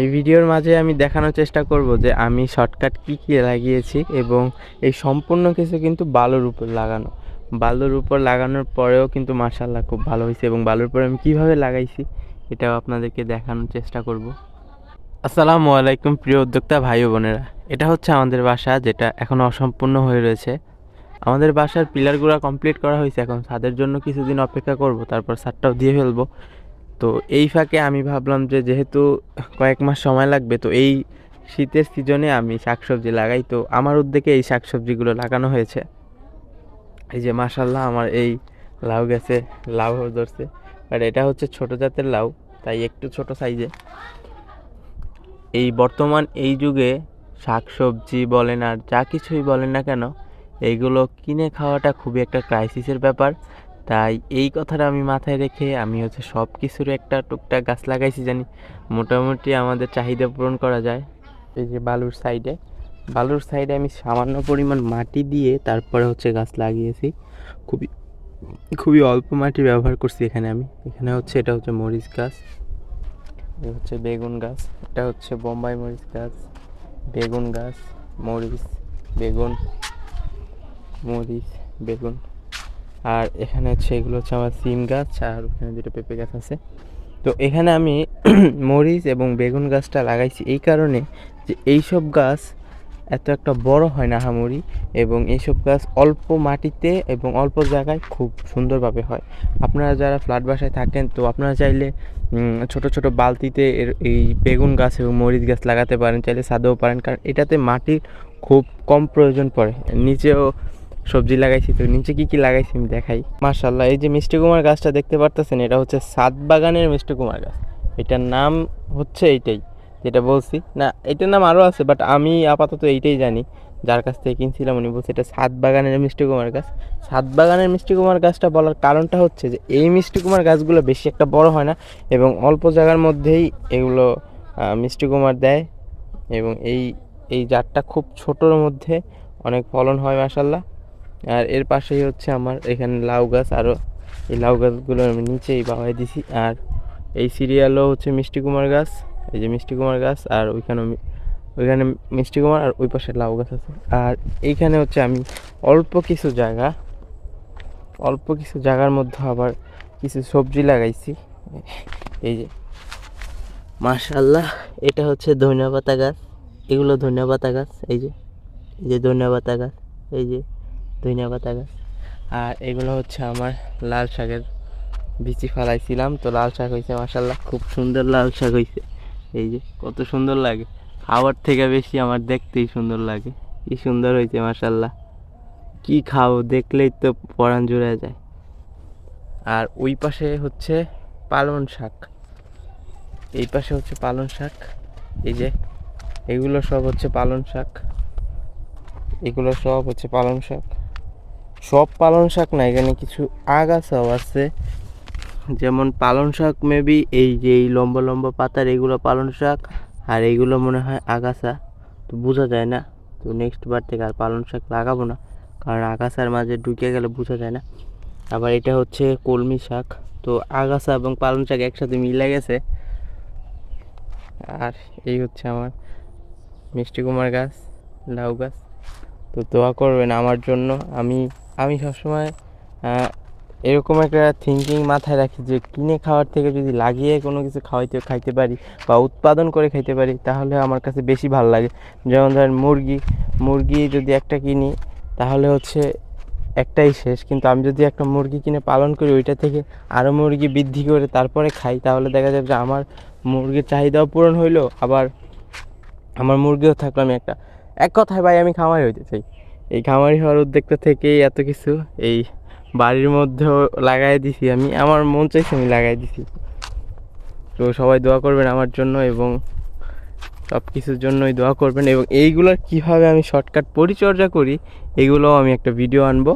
এই ভিডিওর মাঝে আমি দেখানোর চেষ্টা করব যে আমি শর্টকাট কী কী লাগিয়েছি এবং এই সম্পূর্ণ কিছু কিন্তু বালুর উপর লাগানো। বালুর উপর লাগানোর পরেও কিন্তু মার্শাল্লাহ খুব ভালো হয়েছে এবং বালুর উপরে আমি কীভাবে লাগাইছি এটাও আপনাদেরকে দেখানোর চেষ্টা করব। আসসালামু আলাইকুম প্রিয় উদ্যোক্তা ভাই বোনেরা। এটা হচ্ছে আমাদের বাসা যেটা এখনও অসম্পূর্ণ হয়ে রয়েছে। আমাদের বাসার পিলারগুলো কমপ্লিট করা হয়েছে। এখন ছাদের জন্য কিছুদিন অপেক্ষা করব, তারপর ছাদটাও দিয়ে ফেলব। তো এই ফাঁকে আমি ভাবলাম যে যেহেতু কয়েক মাস সময় লাগবে, তো এই শীতের সিজনে আমি শাকসবজি লাগাই। তো আমার উদ্যোগে এই শাকসবজিগুলো লাগানো হয়েছে। এই যে মাসাল্লাহ আমার এই লাউ গেছে, লাউ ধরছে। বাট এটা হচ্ছে ছোট জাতের লাউ, তাই একটু ছোট সাইজে। এই বর্তমান এই যুগে শাকসবজি বলেন আর যা কিছুই বলেন না কেন, এইগুলো কিনে খাওয়াটা খুবই একটা ক্রাইসিসের ব্যাপার। তাই এই কথাটা আমি মাথায় রেখে আমি হচ্ছে সব কিছুর একটা টুকটাক গাছ লাগাইছি জানি। মোটামুটি আমাদের চাহিদা পূরণ করা যায়। এই যে বালুর সাইডে বালুর সাইডে আমি সামান্য পরিমাণ মাটি দিয়ে তারপরে হচ্ছে গাছ লাগিয়েছি। খুবই খুবই অল্প মাটি ব্যবহার করছি এখানে আমি। এখানে হচ্ছে এটা হচ্ছে মরিচ গাছ। এটা হচ্ছে বেগুন গাছ। এটা হচ্ছে বোম্বাই মরিচ গাছ। বেগুন গাছ, মরিচ, বেগুন মরিচ, বেগুন। আর এখানে হচ্ছে এগুলো হচ্ছে আমার সিম গাছ, আর ওখানে দুটো পেঁপে গাছ আছে। তো এখানে আমি মরিচ এবং বেগুন গাছটা লাগাইছি এই কারণে যে এইসব গাছ এত একটা বড় হয় না হামুরি, এবং এইসব গাছ অল্প মাটিতে এবং অল্প জায়গায় খুব সুন্দরভাবে হয়। আপনারা যারা ফ্ল্যাট বাসায় থাকেন, তো আপনারা চাইলে ছোট ছোট বালতিতে এর, এই বেগুন গাছ এবং মরিচ গাছ লাগাতে পারেন, চাইলে সাদেও পারেন, কারণ এটাতে মাটির খুব কম প্রয়োজন পড়ে। নিচেও সবজি লাগাইছি তো, নিচে কি কি লাগাইছি আমি দেখাই। মার্শাল্লাহ এই যে মিষ্টি কুমার গাছটা দেখতে পারতেছেন, এটা হচ্ছে সাত বাগানের মিষ্টি কুমার গাছ। এটার নাম হচ্ছে এইটাই, যেটা বলছি। না, এটার নাম আরও আছে বাট আমি আপাতত এইটাই জানি। যার কাছ থেকে কিনছিলাম, উনি বলছে এটা সাত বাগানের মিষ্টি কুমার গাছ। সাত বাগানের মিষ্টি কুমার গাছটা বলার কারণটা হচ্ছে যে, এই মিষ্টি কুমার গাছগুলো বেশি একটা বড় হয় না এবং অল্প জায়গার মধ্যেই এগুলো মিষ্টি কুমার দেয় এবং এই এই জাতটা খুব ছোটোর মধ্যে অনেক ফলন হয় মাসাল্লাহ আর এর পাশেই হচ্ছে আমার, এখানে লাউ গাছ আরও এই লাউ গাছগুলো আমি নিচেই বাবাই দিছি। আর এই সিরিয়ালও হচ্ছে মিষ্টি কুমার গাছ, এই যে মিষ্টি কুমার গাছ, আর ওইখানে ওইখানে মিষ্টি কুমার, আর ওই পাশে লাউ গাছ আছে। আর এইখানে হচ্ছে আমি অল্প কিছু জায়গা, অল্প কিছু জায়গার মধ্যে আবার কিছু সবজি লাগাইছি। এই যে মাশাল্লাহ এটা হচ্ছে ধনিয়া পাতা গাছ, এগুলো ধনিয়া পাতা গাছ, এই যে এই যে ধনিয়া পাতা গাছ, এই যে ধনিয়া পাতা আর এগুলো হচ্ছে আমার লাল শাকের বিচি ফালাইছিলাম। তো লাল শাক হয়েছে মাসাল্লাহ খুব সুন্দর লাল শাক হয়েছে এই যে, কত সুন্দর লাগে। খাওয়ার থেকে বেশি আমার দেখতেই সুন্দর লাগে। কি সুন্দর হয়েছে মাসাল্লাহ কি খাও দেখলেই তো পরাণ জুড়ে যায়। আর ওই পাশে হচ্ছে পালন শাক। এই পাশে হচ্ছে পালন শাক। এই যে, এগুলো সব হচ্ছে পালন শাক। এগুলো সব হচ্ছে পালং শাক। সব পালং শাক না, এখানে কিছু আগাছাও আছে। যেমন পালং শাক মেবি এই যে এই লম্বা লম্বা পাতার এগুলো পালং শাক, আর এইগুলো মনে হয় আগাছা। তো বোঝা যায় না। তো নেক্সট বার থেকে আর পালং শাক লাগাবো না, কারণ আগাছার মাঝে ঢুকে গেলে বোঝা যায় না। আবার এটা হচ্ছে কলমি শাক। তো আগাছা এবং পালং শাক একসাথে মিলে গেছে। আর এই হচ্ছে আমার মিষ্টি কুমার গাছ, লাউ গাছ। তো দোয়া করবেন আমার জন্য, আমি আমি সবসময় এরকম একটা থিঙ্কিং মাথায় রাখি যে কিনে খাওয়ার থেকে যদি লাগিয়ে কোনো কিছু খাওয়াইতে, খাইতে পারি বা উৎপাদন করে খাইতে পারি, তাহলে আমার কাছে বেশি ভালো লাগে। যেমন ধরেন মুরগি মুরগি যদি একটা কিনি, তাহলে হচ্ছে একটাই শেষ। কিন্তু আমি যদি একটা মুরগি কিনে পালন করি, ওইটা থেকে আরও মুরগি বৃদ্ধি করে তারপরে খাই, তাহলে দেখা যাবে যে আমার মুরগির চাহিদাও পূরণ হইল, আবার আমার মুরগিও থাকল আমি একটা। এক কথায় ভাই, আমি খামারি হইতে চাই। এই খামারি হওয়ার উদ্যোগটা থেকেই এত কিছু এই বাড়ির মধ্যেও লাগাই দিছি আমি। আমার মন চাইছে আমি লাগাই দিছি। তো সবাই দোয়া করবেন আমার জন্য এবং সব কিছুর জন্যই দোয়া করবেন এবং এইগুলোর কীভাবে আমি শর্টকাট পরিচর্যা করি, এগুলোও আমি একটা ভিডিও আনব।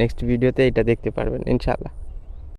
নেক্সট ভিডিওতে এটা দেখতে পারবেন, ইনশাআল্লাহ।